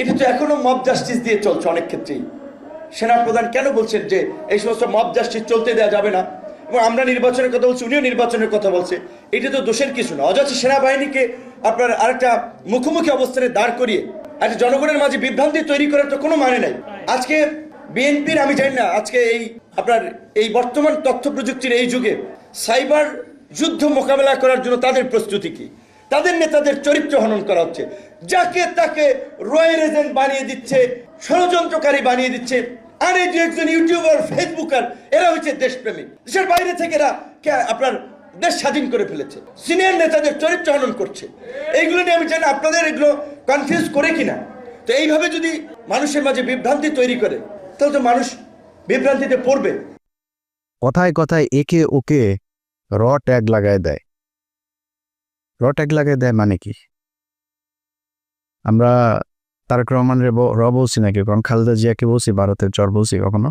এটা তো এখনও মব জাস্টিস দিয়ে চলছে অনেক ক্ষেত্রেই। সেনাপ্রধান কেন বলছেন যে এই সমস্ত মব জাস্টিস চলতে দেওয়া যাবে না? এবং আমরা নির্বাচনের কথা বলছি, উনিও নির্বাচনের কথা বলছে। এটা তো দোষের কিছু না। অযথা সেনাবাহিনীকে আপনার আরেকটা মুখোমুখি অবস্থানে দাঁড় করিয়ে একটা জনগণের মাঝে বিভ্রান্তি তৈরি করার তো কোনো মানে নাই। আজকে বিএনপির, আমি জানি না, আজকে এই আপনার এই বর্তমান তথ্য প্রযুক্তির এই যুগে সাইবার যুদ্ধ মোকাবেলা করার জন্য তাদের প্রস্তুতি কি? তাদের নেতাদের চরিত্র হনন করা হচ্ছে। যাকে তাকে রয়্যাল এজেন্ট বানিয়ে দিচ্ছে, ষড়যন্ত্রকারী বানিয়ে দিচ্ছে, আর এই যে একজন ইউটিউবার, ফেসবুকার, এরা হচ্ছে দেশপ্রেমিক। দেশের বাইরে থেকে এরা আপনার দেশ স্বাধীন করে ফেলেছে। সিনিয়র নেতাদের চরিত্র হনন করছে। এইগুলো নিয়ে আমি জানি, আপনাদের এগুলো কনফিউজ করে কিনা? তো এইভাবে যদি মানুষের মাঝে বিভ্রান্তি তৈরি করে, তাহলে তো মানুষ বিভ্রান্তিতে পড়বে। কথায় কথায় একে ওকে র ট্যাগ লাগায় দেয়। র ট্যাগ লাগায় দেয় মানে কি? আমরা তারক রহমানের র বলছি নাকি? কারণ খালেদা জিয়াকে বলছি, ভারতের চর বলছি কখনো।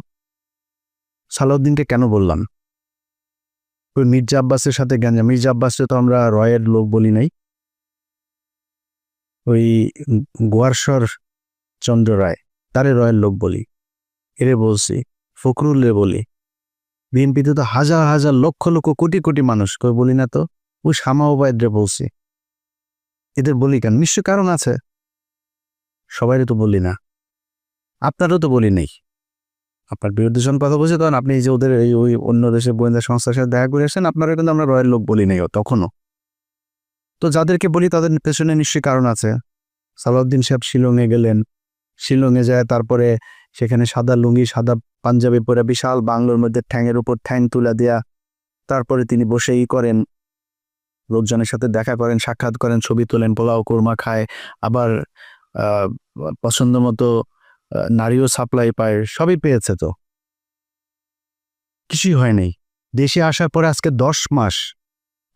সালাউদ্দিনকে কেন বললাম? ওই মির্জা আব্বাসের সাথে গাঞ্জা মির্জা আব্বাসকে তো আমরা রয়ের লোক বলি নাই। ওই গোয়ারসর চন্দ্র রায়, তারে রয়ের লোক বলি। এরে বলছি ফখরুল্লে বলি। বিএনপিতে তো হাজার হাজার লক্ষ লক্ষ, কোটি কোটি মানুষ। কই বলি না তো? ওই শামা ওবায়দরে বলছি। এদের বলি কেন? নিশ্চয় কারণ আছে। সবাই তো বলি না। আপনারও তো বলি নেই। আপনার বিরুদ্ধে যখন কথা বলছে তখন আপনি যে ওদের এই ওই অন্য দেশের গোয়েন্দা সংস্থার সাথে দেখা করে আসেন, আপনারা কিন্তু আমরা রয়্যাল লোক বলি নাই তখনও। তো যাদেরকে বলি তাদের পেছনে নিশ্চয়ই কারণ আছে। সালাউদ্দিন সাহেব শিলংয়ে গেলেন। শিলংয়ে যায়, তারপরে সেখানে সাদা লুঙ্গি, সাদা পাঞ্জাবি পরে বিশাল বাংলোর মধ্যে ঠ্যাংয়ের উপর ঠ্যাং তুলে দেয়া তারপরে তিনি বসেই করেন। লোকজনের সাথে দেখা করেন, সাক্ষাৎ করেন, ছবি তোলেন, পোলাও, কোরমা খায়, আবার পছন্দ মতো নারীও সাপ্লাই পায়, সবই পেয়েছে তো। কিছুই হয়নি দেশে আসার পরে আজকে দশ মাস,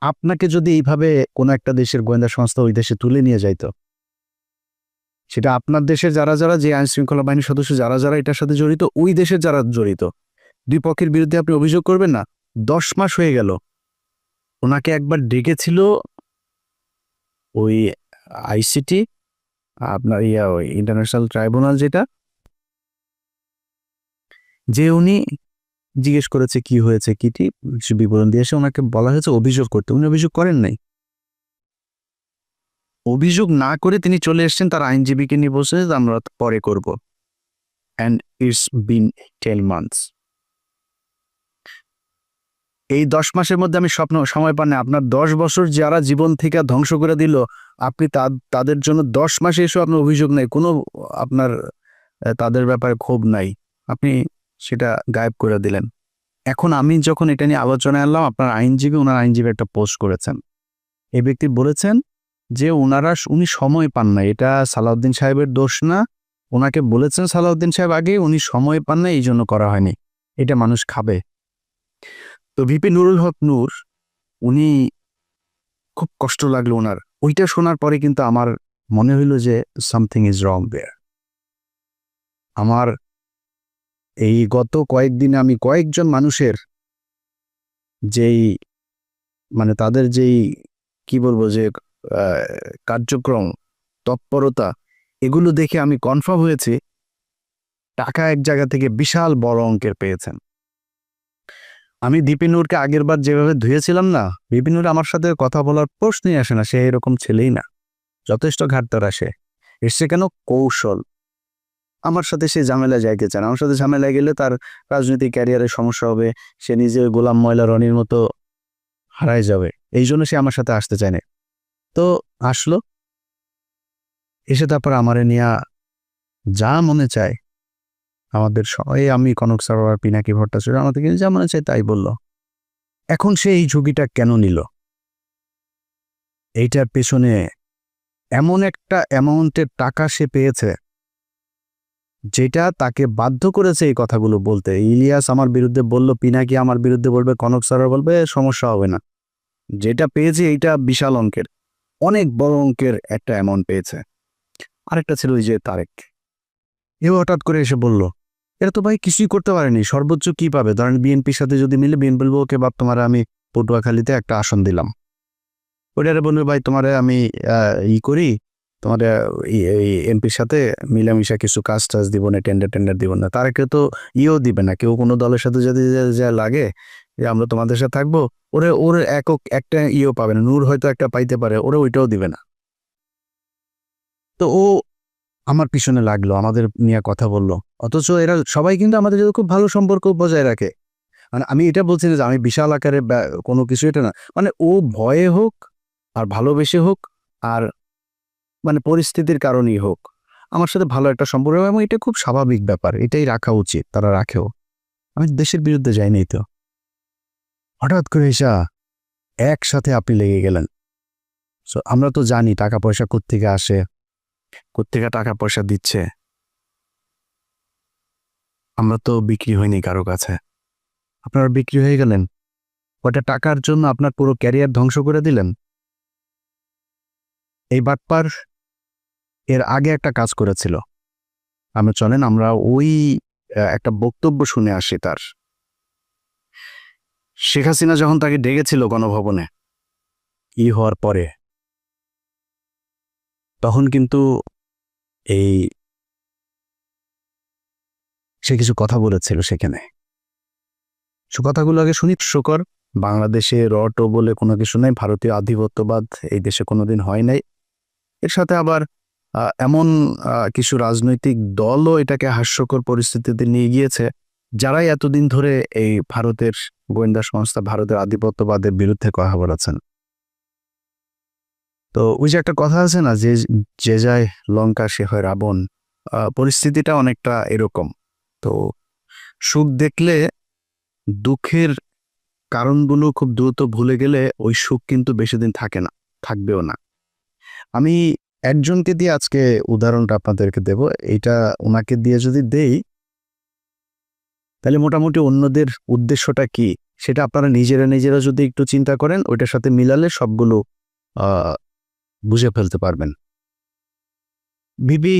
আপনাকে যদি এইভাবে কোনো একটা দেশের গোয়েন্দা সংস্থা ওই দেশে তুলে নিয়ে যাইতো, সেটা আপনার দেশের যারা যারা, যে আইন শৃঙ্খলা বাহিনীর সদস্য যারা যারা এটার সাথে জড়িত, ওই দেশের যারা জড়িত, দুই পক্ষের বিরুদ্ধে আপনি অভিযোগ করবেন না? দশ মাস হয়ে গেল। ওনাকে একবার ডেকেছিল ওই আইসিটি আপনার ইয়া, ওই ইন্টারন্যাশনাল ট্রাইব্যুনাল যেটা, যে উনি জিজ্ঞেস করেছে কি হয়েছে কিটি বিবরণ দিয়ে এসে ওনাকে বলা হয়েছে অভিযোগ করতে। উনি অভিযোগ করেন নাই। অভিযোগ না করে তিনি চলে এসেছেন, তার আইনজীবীকে নিয়ে বসে আমরা পরে করব। And it's been ten months এই দশ মাসের মধ্যে আমি স্বপ্ন, সময় পান আপনার দশ বছর যারা জীবন থেকে ধ্বংস করে দিল, আপনি তাদের জন্য দশ মাসে এসে আপনার অভিযোগ নেই। কোনো আপনার তাদের ব্যাপারে ক্ষোভ নাই। আপনি সেটা গায়েব করে দিলেন। এখন আমি যখন এটা নিয়ে আলোচনায় আনলাম, আপনার আইনজীবী, ওনার আইনজীবী একটা পোস্ট করেছেন। এই ব্যক্তি বলেছেন যে ওনারা উনি সময় পান না এটা সালাউদ্দিন সাহেবের দোষ না। ওনাকে বলেছেন সালাউদ্দিন সাহেব আগে, উনি সময় পান না এই জন্য করা হয়নি। এটা মানুষ খাবে। তো ভিপি নুরুল হক নূর, উনি খুব কষ্ট লাগল ওনার। ওইটা শোনার পরে কিন্তু আমার মনে হইল যে সামথিং ইজ রং দেয়ার আমার এই গত কয়েকদিনে আমি কয়েকজন মানুষের যেই মানে তাদের যেই কি বলব যে কার্যক্রম, তৎপরতা, এগুলো দেখে আমি কনফার্ম হয়েছি। টাকা এক জায়গা থেকে বিশাল বড় অঙ্কের পেয়েছেন। আমি দীপিনুরকে আগের বার যেভাবে ধুয়েছিলাম না বিপিনুর আমার সাথে কথা বলার প্রশ্নই আসে না, সে এরকম ছেলেই না। যথেষ্ট ঘাটতার আসে। এসছে কেন কৌশল? আমার সাথে সে ঝামেলা যাইতে চান আমার সাথে ঝামেলা গেলে তার রাজনৈতিক ক্যারিয়ারের সমস্যা হবে, সে নিজে গোলাম ময়লা রনির মতো হারায় যাবে। এই জন্য সে আমার সাথে আসতে চায় না। তো আসলো। এসে তারপর আমারে নিয়া যা মনে চায় আমাদের সবাই আমি কনক সরোয়ার পিনাকি ভট্টাচার্য আমাদেরকে যা মনে চায় তাই বলল। এখন সে এই ঝুঁকিটা কেন নিল? এইটার পেছনে এমন একটা অ্যামাউন্টের টাকা সে পেয়েছে, যেটা তাকে বাধ্য করেছে এই কথাগুলো বলতে। ইলিয়াস আমার বিরুদ্ধে বলল, পিনাকি আমার বিরুদ্ধে বলবে, কনক সরোয়ার বলবে, সমস্যা হবে না। যেটা পেয়েছে এইটা বিশাল অঙ্কের, অনেক বড় অঙ্কের একটা অ্যামাউন্ট পেয়েছে। আরেকটা ছিল ওই যে তারেক। এও হঠাৎ করে এসে বলল এরা তো ভাই কিছুই করতে পারেনি। সর্বোচ্চ কি পাবে? ধরেন বিএনপির সাথে যদি মিলে বিএনপি বলব, ওকে বাপ, তোমার আমি পটুয়াখালীতে একটা আসন দিলাম। ওইটারে বলবে ভাই, তোমারে আমি ই করি, তোমার এমপির সাথে মিলামিশা কিছু কাজ টাজ দিব না টেন্ডার টেন্ডার দিব না। তারা কেউ তো ইয়েও দিবে না, কেউ কোনো দলের সাথে যদি যা লাগে, যে আমরা তোমাদের সাথে থাকব, ওরে, ওর একক একটা ইয়েও পাবে না। নূর হয়তো একটা পাইতে পারে, ওরা ওইটাও দিবে না। তো ও আমার পিছনে লাগল আমাদের নিয়ে কথা বলল। অথচ এরা সবাই কিন্তু আমাদের সাথে খুব ভালো সম্পর্ক বজায় রাখে। মানে আমি এটা বলছি না যে আমি বিশাল আকারে কোনো কিছু এটা না। মানে ও ভয়ে হোক আর ভালোবেসে হোক আর মানে পরিস্থিতির কারণেই হোক আমার সাথে ভালো একটা সম্পর্ক এবং এটা খুব স্বাভাবিক ব্যাপার এটাই রাখা উচিত তারা রাখেও। আমি দেশের বিরুদ্ধে যাইনি তো। হঠাৎ করে এসা একসাথে আপনি লেগে গেলেন। So, আমরা তো জানি টাকা পয়সা কোত্থেকে আসে। কোত্থেকে টাকা পয়সা দিচ্ছে? আমরা তো বিক্রি হইনি কারও কাছে। আপনারা বিক্রি হয়ে গেলেন। কয়টা টাকার জন্য আপনার পুরো ক্যারিয়ার ধ্বংস করে দিলেন? এই বাটপার এর আগে একটা কাজ করেছিল। আমরা চলেন, আমরা ওই একটা বক্তব্য শুনে আসি তার। শেখ হাসিনা যখন তাকে ডেকেছিল গণভবনে, ই হওয়ার পরে তখন কিন্তু এই সে কিছু কথা বলেছিল সেখানে। সে কথাগুলো আগে শুনি, শুকর, বাংলাদেশে রটো বলে কোনো কিছু নাই, ভারতীয় আধিপত্যবাদ এই দেশে কোনোদিন হয় নাই। এর সাথে আবার এমন কিছু রাজনৈতিক দলও এটাকে হাস্যকর পরিস্থিতিতে নিয়ে গিয়েছে, যারাই এতদিন ধরে এই ভারতের গোয়েন্দা সংস্থা, ভারতের আধিপত্যবাদের বিরুদ্ধে কথা বলেছেন। তো ওই যে একটা কথা আছে না, যে যে যায় লঙ্কা সে হয় রাবণ পরিস্থিতিটা অনেকটা এরকম। তো সুখ দেখলে দুঃখের কারণগুলো খুব দ্রুত ভুলে গেলে ওই সুখ কিন্তু বেশি দিন থাকে না, থাকবেও না। আমি একজনকে দিয়ে আজকে উদাহরণটা আপনাদেরকে দেব। এটা ওনাকে দিয়ে যদি দেই, তাহলে মোটামুটি অন্যদের উদ্দেশ্যটা কি? সেটা আপনারা নিজেরা নিজেরা যদি একটু চিন্তা করেন, ওইটার সাথে মিলালে সবগুলো বুঝে ফেলতে পারবেন। বিবি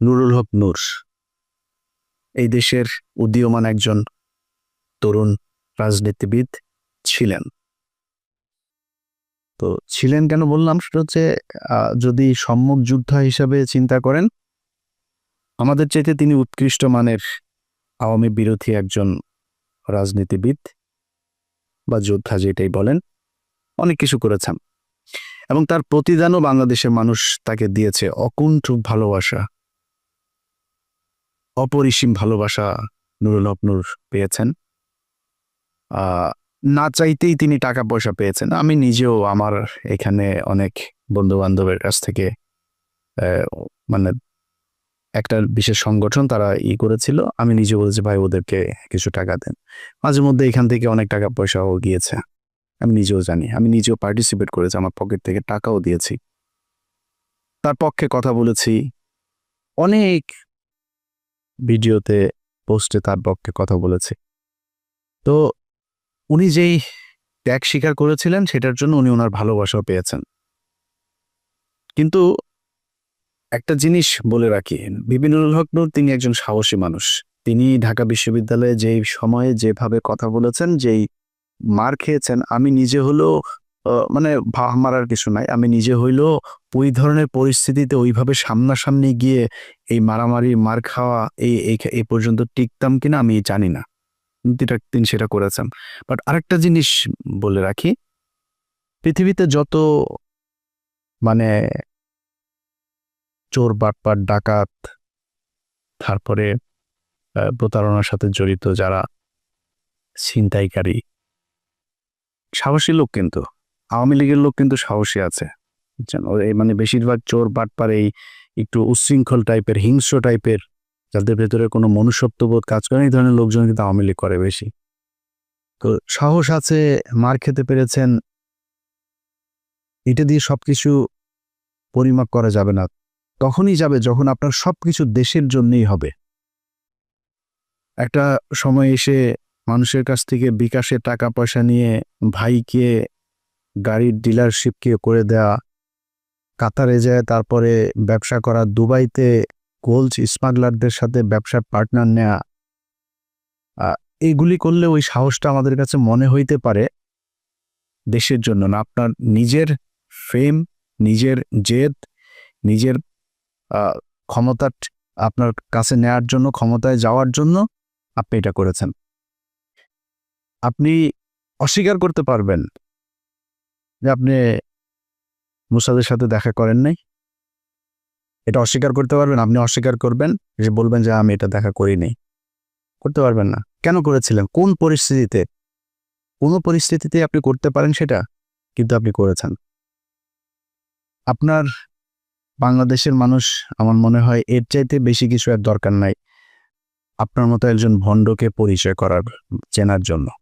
নুরুল হক নূর, এই দেশের উদীয়মান একজন তরুণ রাজনীতিবিদ ছিলেন। তো ছিলেন কেন বললাম সেটা হচ্ছে যদি সম্মুখ যোদ্ধা হিসাবে চিন্তা করেন, আমাদের চাইতে তিনি উৎকৃষ্ট মানের আওয়ামী বিরোধী একজন রাজনীতিবিদ বা যোদ্ধা যেটাই বলেন, অনেক কিছু করেছেন। এবং তার প্রতিদানও বাংলাদেশের মানুষ তাকে দিয়েছে। অকুণ্ঠ ভালোবাসা। অপরিসীম ভালোবাসা নুরুল হক নূর পেয়েছেন। না চাইতেই তিনি টাকা পয়সা পেয়েছেন। আমি নিজেও আমার এখানে অনেক বন্ধু বান্ধবের কাছ থেকে মানে একটা বিশেষ সংগঠন তারা ই করেছিল। আমি নিজে বলেছি, ভাই, ওদেরকে কিছু টাকা দেন। মাঝে মধ্যে এখান থেকে অনেক টাকা পয়সাও গিয়েছে। আমি নিজেও জানি, আমি নিজেও পার্টিসিপেট করেছি, আমার পকেট থেকে টাকাও দিয়েছি। তার পক্ষে কথা বলেছি। অনেক ভিডিওতে পোস্টে তার পক্ষে কথা বলেছি। তো উনি যেই ত্যাগ স্বীকার করেছিলেন, সেটার জন্য উনি ওনার ভালোবাসাও পেয়েছেন। কিন্তু একটা জিনিস বলে রাখি বিপিনুল হক তিনি একজন সাহসী মানুষ। তিনি ঢাকা বিশ্ববিদ্যালয়ে যেই সময়ে যেভাবে কথা বলেছেন, যেই মার খেয়েছেন, আমি নিজে হলেও মানে ভাব মারার কিছু নাই, আমি নিজে হইলেও ওই ধরনের পরিস্থিতিতে ওইভাবে সামনাসামনি গিয়ে এই মারামারি, মার খাওয়া, এই, এই- পর্যন্ত টিকতাম কিনা আমি জানি না। তিনি সেটা করেছেন। বাট আরেকটা জিনিস বলে রাখি, পৃথিবীতে যত মানে চোর, বাটপাট, ডাকাত, তারপরে প্রতারণার সাথে জড়িত যারা ছিনতাইকারী সাহসী লোক কিন্তু। আওয়ামী লীগের লোক কিন্তু সাহসী আছে। মানে বেশিরভাগ চোর বাটপার এই একটু উচ্ছৃঙ্খল টাইপের, হিংস্র টাইপের, যাদের ভেতরে কোনো মনুষ্যত্ববোধ কাজ করে এই ধরনের লোকজন কিন্তু আওয়ামী লীগ করে বেশি। তো সাহস আছে, মার খেতে পেরেছেন। এটা দিয়ে সবকিছু পরিমাপ করা যাবে না। তখনই যাবে যখন আপনার সবকিছু দেশের জন্যই হবে। একটা সময় এসে মানুষের কাছ থেকে বিকাশে টাকা পয়সা নিয়ে ভাইকে গাড়ির ডিলারশিপকে করে দেয়া কাতারে যায় তারপরে ব্যবসা করা দুবাইতে গোলস স্মাগলারদের সাথে ব্যবসার পার্টনার নেয়া। আহ, এইগুলি করলে ওই সাহসটা আমাদের কাছে মনে হইতে পারে দেশের জন্য না। আপনার নিজের ফেম নিজের জেদ নিজের ক্ষমতা আপনার কাছে নেয়ার জন্য ক্ষমতায় যাওয়ার জন্য আপনি এটা করেছেন। আপনি অস্বীকার করতে পারবেন যে আপনি মুসাদের সাথে দেখা করেন নাই। এটা অস্বীকার করতে পারবেন, আপনি অস্বীকার করবেন যে বলবেন যে আমি এটা দেখা করিনি। করতে পারবেন না। কেন করেছিলেন? কোন পরিস্থিতিতে? কোনো পরিস্থিতিতে আপনি করতে পারেন সেটা কিন্তু আপনি করেছেন। আপনার বাংলাদেশের মানুষ আমার মনে হয় এর চাইতে বেশি কিছু আর দরকার নাই। আপনার মতো একজন ভণ্ডকে পরিচয় করার, চেনার জন্য।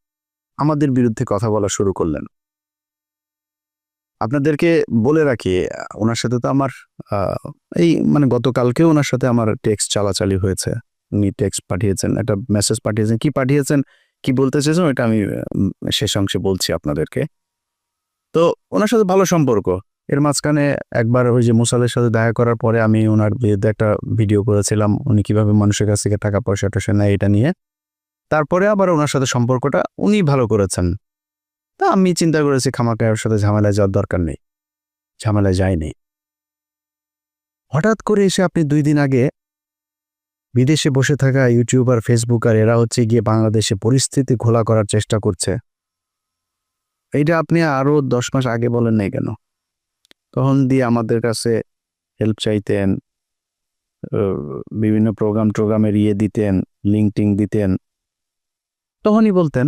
আমাদের বিরুদ্ধে কথা বলা শুরু করলেন। আপনাদেরকে বলে রাখি, ওনার সাথে তো আমার এই মানে গতকালকে ওনার সাথে আমার টেক্সট চালাচালি হয়েছে। উনি টেক্সট পাঠিয়েছেন, একটা মেসেজ পাঠিয়েছেন, কি পাঠিয়েছেন, কি বলতে চেয়েছেন ওইটা আমি শেষ অংশে বলছি আপনাদেরকে। তো ওনার সাথে ভালো সম্পর্ক। এর মাঝখানে একবার ওই যে মুসালের সাথে দেখা করার পরে আমি ওনার বিরুদ্ধে একটা ভিডিও করেছিলাম, উনি কীভাবে মানুষের কাছ থেকে টাকা পয়সা টয়সা নেয় এটা নিয়ে। তারপরে আবার ওনার সাথে সম্পর্কটা উনি ভালো করেছেন। তা আমি চিন্তা করেছি খামাকা ওর সাথে ঝামেলায় যাওয়ার দরকার নেই। ঝামেলায় যায়নি। হঠাৎ করে এসে আপনি দুই দিন আগে বিদেশে বসে থাকা ইউটিউবার, ফেসবুকার এরা হচ্ছে গিয়ে বাংলাদেশে পরিস্থিতি ঘোলা করার চেষ্টা করছে। এইটা আপনি আরও দশ মাস আগে বলেন নাই কেন? তখন দিয়ে আমাদের কাছে হেল্প চাইতেন বিভিন্ন প্রোগ্রাম টোগ্রামের ইয়ে দিতেন লিঙ্ক টিঙ্ক দিতেন। তখনই বলতেন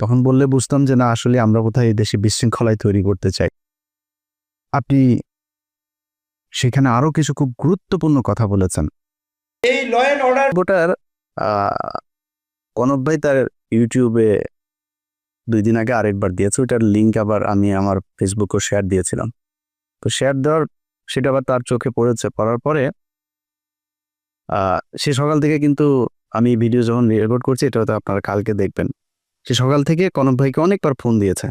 তখন বললে বুঝতাম যে না আসলে আমরা কোথায় এই দেশে বিশৃঙ্খলায় তৈরি করতে চাই। আপনি সেখানে আরও কিছু খুব গুরুত্বপূর্ণ কথা বলেছেন। এই law and order voter Kanak ভাই তার ইউটিউবে দুই দিন আগে আরেকবার দিয়েছে। ওইটার লিঙ্ক আবার আমি আমার ফেসবুকে শেয়ার দিয়েছিলাম। তো শেয়ার দেওয়ার সেটা আবার তার চোখে পড়েছে। পড়ার পরে আহ, সে সকাল থেকে কিন্তু আমি ভিডিও যখন রেকর্ড করছি, এটা হয়তো আপনারা কালকে দেখবেন। সে সকাল থেকে কনক ভাইকে অনেকবার ফোন দিয়েছে।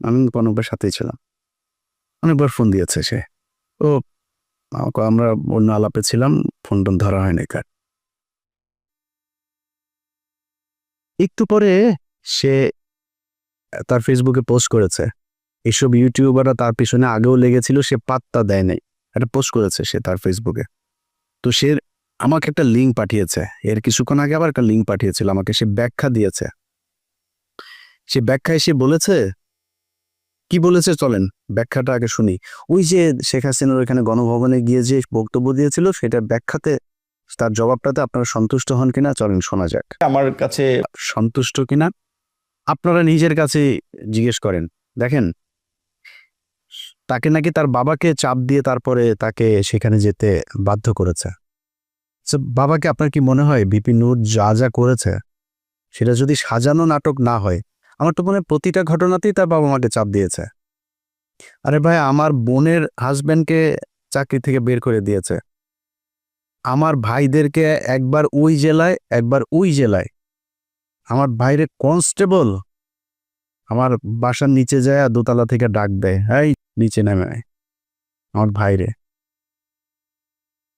আমি কনক ভাইয়ের সাথেই ছিলাম। অনেকবার ফোন দিয়েছে সে। ও আমরা অন্য আলাপে ছিলাম ফোন টোন ধরা হয়নি কার। একটু পরে সে তার ফেসবুকে পোস্ট করেছে। এসব ইউটিউবাররা তার পিছনে আগেও লেগেছিল, সে পাত্তা দেয় নাই। একটা পোস্ট করেছে সে তার ফেসবুকে তো সে আমাকে একটা লিঙ্ক পাঠিয়েছে। এর কিছুক্ষণ আগে আবার একটা লিঙ্ক পাঠিয়েছিল আমাকে সে ব্যাখ্যা দিয়েছে। সে ব্যাখ্যায় সে বলেছে কি বলেছে চলেন ব্যাখ্যাটা আগে শুনি। ওই যে শেখ হাসিনার ওইখানে গণভবনে গিয়ে যে বক্তব্য দিয়েছিল সেটা ব্যাখ্যাতে তার জবাবটাতে আপনারা সন্তুষ্ট হন কিনা চলেন শোনা যাক। আমার কাছে সন্তুষ্ট কিনা? আপনারা নিজের কাছে জিজ্ঞেস করেন। দেখেন তাকে নাকি তার বাবাকে চাপ দিয়ে তারপরে তাকে সেখানে যেতে বাধ্য করেছে। বাবাকে আপনার কি মনে হয় বিপি নূর যা যা করেছে, সেটা যদি সাজানো নাটক না হয়, আমার তো মনে হয় প্রতিটা ঘটনাতেই তার বাবা মাকে চাপ দিয়েছে। আরে ভাই, আমার বোনের হাজব্যান্ডকে চাকরি থেকে বের করে দিয়েছে। আমার ভাইদেরকে একবার ওই জেলায়, একবার ওই জেলায়। আমার ভাইরে কনস্টেবল আমার বাসার নিচে যায় দোতলা থেকে ডাক দেয়, এই, নিচে নেমে। আমার ভাইরে।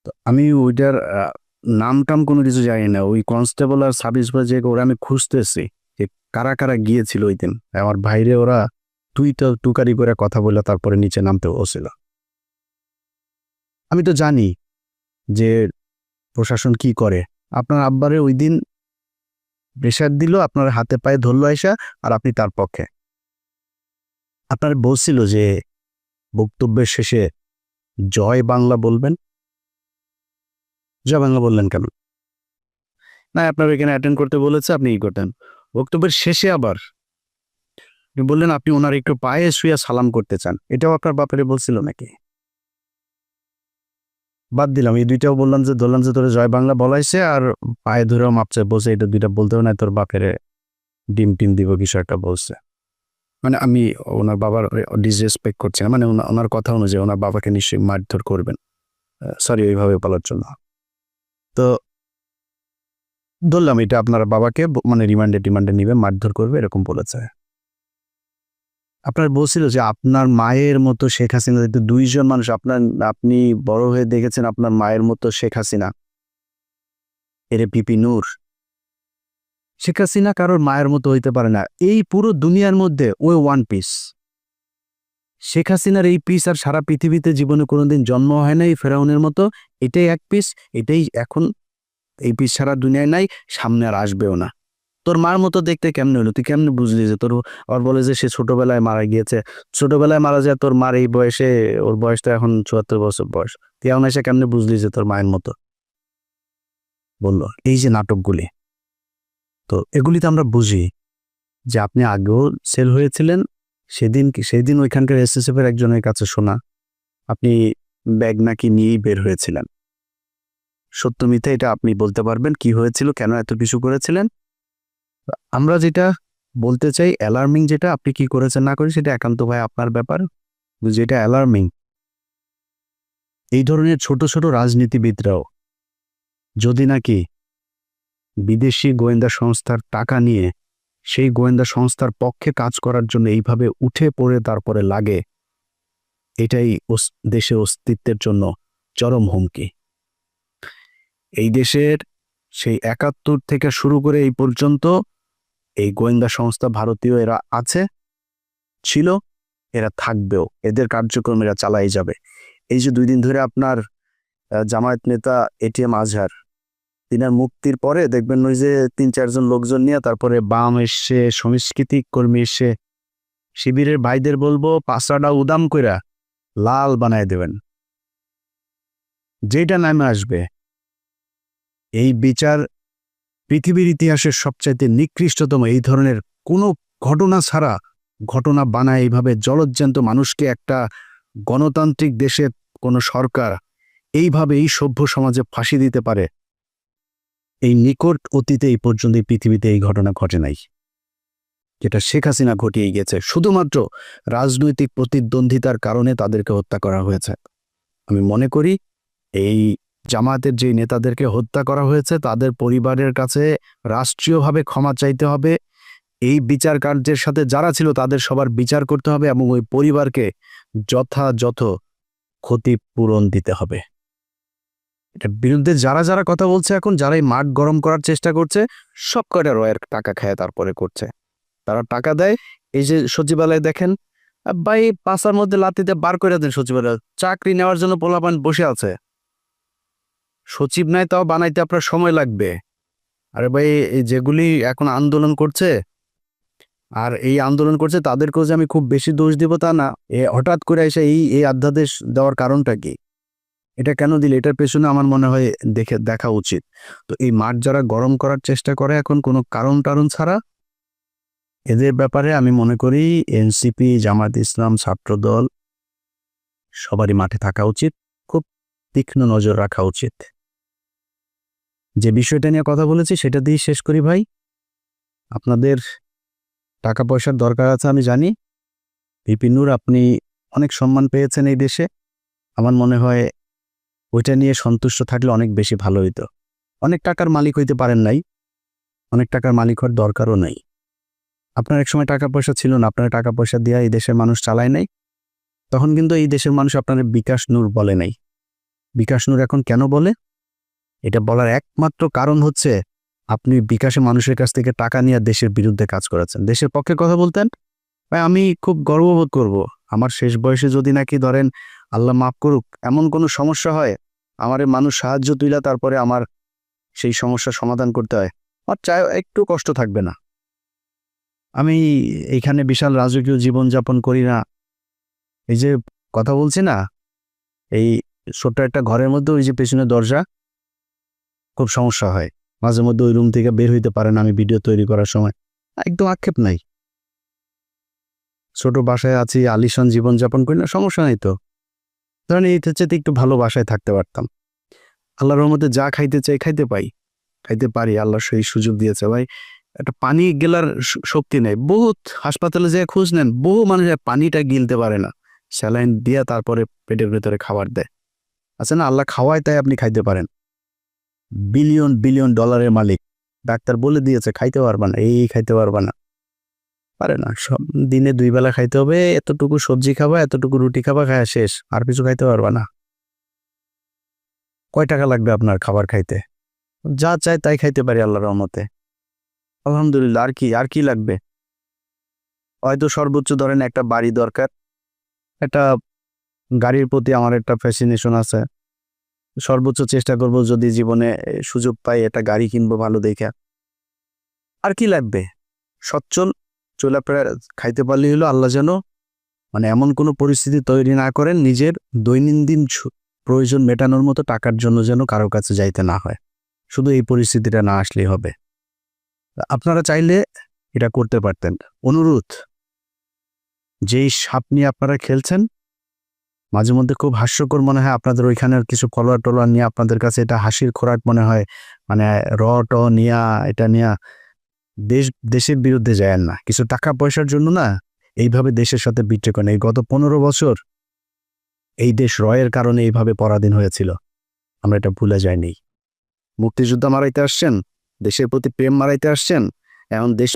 তো আমি ওইটার নাম টাম কোনো কিছু জানি না। ওই কনস্টেবল আর সাব ইন্সপেক্টর ওরা আমি খুঁজতেছি যে কারা কারা গিয়েছিল ওই দিন। আমার ভাইরে ওরা তো টুকারি করে কথা বলে তারপরে নিচে নামতে বসছিল। আমি তো জানি যে প্রশাসন কি করে। আপনার আব্বারে ওই দিন প্রেশার দিল, আপনার হাতে পায়ে ধরল আইসা আর আপনি তার পক্ষে। আপনার বলছিল যে বক্তব্যের শেষে জয় বাংলা বলবেন। জয় বাংলা বললেন কেন? না, আপনার এখানে অ্যাটেন্ড করতে বলেছে, আপনি ই করতেন। বক্তব্যের শেষে আবার বললেন, আপনি ওনার একটু পায়ে শুয়ে সালাম করতে চান। এটাও আপনার বাপেরে বলছিল নাকি? বাদ দিলাম, এই দুইটাও বললাম যে, ধরলাম যে তোর জয় বাংলা বলাইছে আর পায়ে ধরেও মাপছে, বলছে এটা দুইটা বলতেও নাই, তোর বাপের ডিম টিম দিব, কিছু একটা বলছে। মানে আমি ওনার বাবার ডিসরেসপেক্ট করছি না মানে ওনার কথা অনুযায়ী ওনার বাবাকে নিশ্চয়ই মারধর করবেন। সরি ওইভাবে বলার জন্য। তো ধরলাম এটা আপনার বাবাকে মানে রিমান্ডে, টিমান্ডে নিবে, মারধর করবে, এরকম বলেছে। আপনার বলছিল যে আপনার মায়ের মতো শেখ হাসিনা, যেহেতু দুইজন মানুষ, আপনার, আপনি বড় হয়ে দেখেছেন আপনার মায়ের মতো শেখ হাসিনা। এরে পিপি নূর। শেখ হাসিনা কারোর মায়ের মতো হইতে পারে না। এই পুরো দুনিয়ার মধ্যে ওই ওয়ান পিস। শেখ হাসিনার এই পিস আর সারা পৃথিবীতে জীবনে কোনোদিন জন্ম হয় নাই, ফেরাউনের মতো। এটাই এক পিস এটাই এখন এই পিস সারা দুনিয়ায় নাই, সামনে আর আসবেও না। তোর মার মতো দেখতে কেমনে হলো? তুই কেমনে বুঝলি যে তোর, ওর বলে যে সে ছোটবেলায় মারা গিয়েছে? ছোটবেলায় মারা যায় তোর মার এই বয়সে, ওর বয়স তো এখন চুয়াত্তর বছর বয়স। তুই এখন এসে কেমনে বুঝলি যে তোর মায়ের মতো? বলল, এই যে নাটকগুলি, তো এগুলিতে আমরা বুঝি যে আপনি আগেও সেল হয়েছিলেন সেদিন সেদিন ওইখানকার এসএসএফ এর একজনের কাছে শোনা, আপনি ব্যাগ নাকি নিয়েই বের হয়েছিলেন। সত্য মিথ্যা এটা আপনি বলতে পারবেন কি হয়েছিল, কেন এত কিছু করেছিলেন? আমরা যেটা বলতে চাই অ্যালার্মিং যেটা, আপনি কি করেছেন না করেন সেটা একান্ত ভাই আপনার ব্যাপার, যেটা অ্যালার্মিং এই ধরনের ছোট ছোট রাজনীতিবিদরাও যদি নাকি বিদেশি গোয়েন্দা সংস্থার টাকা নিয়ে সেই গোয়েন্দা সংস্থার পক্ষে কাজ করার জন্য এইভাবে উঠে পড়ে তারপরে লাগে। এটাই দেশের অস্তিত্বের জন্য চরম হুমকি। এই দেশের সেই একাত্তর থেকে শুরু করে এই পর্যন্ত এই গোয়েন্দা সংস্থা ভারতীয় এরা আছে, ছিল, এরা থাকবেও। এদের কার্যক্রম এরা চালাই যাবে। এই যে দুই দিন ধরে আপনার জামায়াত নেতা এটিএম আজহার তিনার মুক্তির পরে দেখবেন ওই যে তিন চারজন লোকজন নিয়ে তারপরে বাম এসছে সংস্কৃতি কর্মী এসছে শিবিরের ভাইদের বলব পাঁচটা উদাম কইরা লাল বানায় দেবেন। যেটা নামে আসবে, এই বিচার পৃথিবীর ইতিহাসের সবচাইতে নিকৃষ্টতম এই ধরনের কোনো ঘটনা ছাড়া ঘটনা বানায় এইভাবে জলজ্জান্ত মানুষকে একটা গণতান্ত্রিক দেশের কোনো সরকার এইভাবে এই সভ্য সমাজে ফাঁসি দিতে পারে। এই নিকট অতীতে এই পর্যন্ত পৃথিবীতে এই ঘটনা ঘটে নাই। যেটা শেখ হাসিনা ঘটিয়ে গিয়েছে, শুধুমাত্র রাজনৈতিক প্রতিদ্বন্দ্বিতার কারণে তাদেরকে হত্যা করা হয়েছে। আমি মনে করি, এই জামায়াতের যে নেতাদেরকে হত্যা করা হয়েছে, তাদের পরিবারের কাছে রাষ্ট্রীয়ভাবে ক্ষমা চাইতে হবে। এই বিচার কার্যের সাথে যারা ছিল, তাদের সবার বিচার করতে হবে এবং ওই পরিবারকে যথাযথ ক্ষতিপূরণ দিতে হবে। এটার বিরুদ্ধে যারা যারা কথা বলছে এখন, যারাই মাঠ গরম করার চেষ্টা করছে, সব কয়টা রয়ের টাকা খায় তারপরে করছে। তারা টাকা দেয়, এই যে সচিবালয় দেখেন ভাই পাঁচার মধ্যে লাতিতে বার করে দেন সচিবালয়, চাকরি নেওয়ার জন্য পোলাপান বসে আছে। সচিব নাই তাও বানাইতে আপনার সময় লাগবে। আরে ভাই যেগুলি এখন আন্দোলন করছে, আর এই আন্দোলন করছে, তাদেরকেও যে আমি খুব বেশি দোষ দিব তা না। এ হঠাৎ করে এসে এই এই অধ্যাদেশ দেওয়ার কারণটা কি? এটা কেন দিলে? এটার পেছনে আমার মনে হয় দেখে, দেখা উচিত। তো এই মাঠ যারা গরম করার চেষ্টা করে এখন কোনো কারণ টারণ ছাড়া, এদের ব্যাপারে আমি মনে করি এনসিপি জামাত ইসলাম ছাত্রদল সবারই মাঠে থাকা উচিত। খুব তীক্ষ্ণ নজর রাখা উচিত। যে বিষয়টা নিয়ে কথা বলেছি সেটা দিয়ে শেষ করি ভাই। আপনাদের টাকা পয়সার দরকার আছে আমি জানি। বিপিনুর আপনি অনেক সম্মান পেয়েছেন এই দেশে। আমার মনে হয় ওইটা নিয়ে সন্তুষ্ট থাকলে অনেক বেশি ভালো হইতো। অনেক টাকার মালিক হইতে পারেন নাই। অনেক টাকার মালিক হওয়ার দরকারও নাই। আপনার এক সময় টাকা পয়সা ছিল না, আপনার টাকা পয়সা দিয়ে এই দেশের মানুষ চালায় নাই। তখন কিন্তু এই দেশের মানুষ আপনার বিকাশ নূর বলে নাই। বিকাশ নূর এখন কেন বলে? এটা বলার একমাত্র কারণ হচ্ছে, আপনি বিকাশে মানুষের কাছ থেকে টাকা নিয়ে দেশের বিরুদ্ধে কাজ করেছেন। দেশের পক্ষে কথা বলতেন, ভাই আমি খুব গর্ববোধ করব। আমার শেষ বয়সে যদি নাকি ধরেন আল্লাহ মাফ করুক, এমন কোনো সমস্যা হয়? আমার মানুষ সাহায্য তুইলা তারপরে আমার সেই সমস্যার সমাধান করতে হয়। আমার চায় একটু কষ্ট থাকবে না। আমি এইখানে বিশাল রাজকীয় জীবনযাপন করি না। এই যে কথা বলছি না, এই ছোট্ট একটা ঘরের মধ্যে ওই যে পেছনে দরজা, খুব সমস্যা হয়। মাঝে মধ্যে ওই রুম থেকে বের হইতে পারে না আমি ভিডিও তৈরি করার সময়। একদম আক্ষেপ নাই। ছোট বাসায় আছি, আলিশান জীবনযাপন করি না, সমস্যা নেই তো। ধরেন এই হচ্ছে একটু ভালো বাসায় থাকতে পারতাম। আল্লাহর রহমতে যা খাইতে চাই খাইতে পাই। খাইতে পারি, আল্লাহ সেই সুযোগ দিয়েছে। ভাই, একটা পানি গেলার শক্তি নেই। বহুত হাসপাতালে যেয়ে খোঁজ নেন, বহু মানুষ পানিটা গিলতে পারে না। স্যালাইন দিয়া তারপরে পেটের ভেতরে খাবার দেয়। আছে না? আল্লাহ খাওয়ায় তাই আপনি খাইতে পারেন। বিলিয়ন বিলিয়ন ডলারের মালিক। ডাক্তার বলে দিয়েছে, খাইতে পারবা না, এই খাইতে পারবা না। পারে না। সব দিনে দুই বেলা খাইতে হবে, এতটুকু সবজি খাবা, এতটুকু রুটি খাবা, খায়া শেষ। আর কিছু খাইতে পারবা না। কয় টাকা লাগবে আপনার খাবার খাইতে? যা চাই তাই খাইতে পারি আল্লাহর রহমতে। আলহামদুলিল্লাহ, আর কি আর কি লাগবে? হয়তো সর্বোচ্চ ধরেন একটা বাড়ি দরকার। একটা গাড়ির প্রতি আমার একটা ফ্যাসিনেশন আছে। সর্বোচ্চ চেষ্টা করব যদি জীবনে সুযোগ পাই একটা গাড়ি কিনবো ভালো দেখে। আর কি লাগবে? সচ্ছল চলাফেরা খাইতে পারলেই হলো আল্লাহ যেন মানে এমন কোনো পরিস্থিতি তৈরি না করেন, নিজের দৈনন্দিন প্রয়োজন মেটানোর মতো টাকার জন্য যেন কারও কাছে যাইতে না হয়। শুধু এই পরিস্থিতিটা না আসলেই হবে। আপনারা চাইলে এটা করতে পারতেন। অনুরোধ, যেই সাপ নিয়ে আপনারা খেলছেন, মাঝে মধ্যে খুব হাস্যকর মনে হয় আপনাদের ওইখানের কিছু কলার টলোয়ার নিয়ে আপনাদের কাছে এটা হাসির খোরাক মনে হয়। মানে র ট নিয়া, এটা নিয়া দেশ, দেশের বিরুদ্ধে যায় না। কিছু টাকা পয়সার জন্য না এইভাবে দেশের সাথে বিট্রে করেন এই গত পনেরো বছর এই দেশ রয়ের কারণে এইভাবে পরাধীন হয়েছিল। আমরা এটা ভুলে যাইনি। মুক্তিযোদ্ধা মারাইতে আসছেন, দেশের প্রতি প্রেম মারাইতে আসছেন এমন দেশ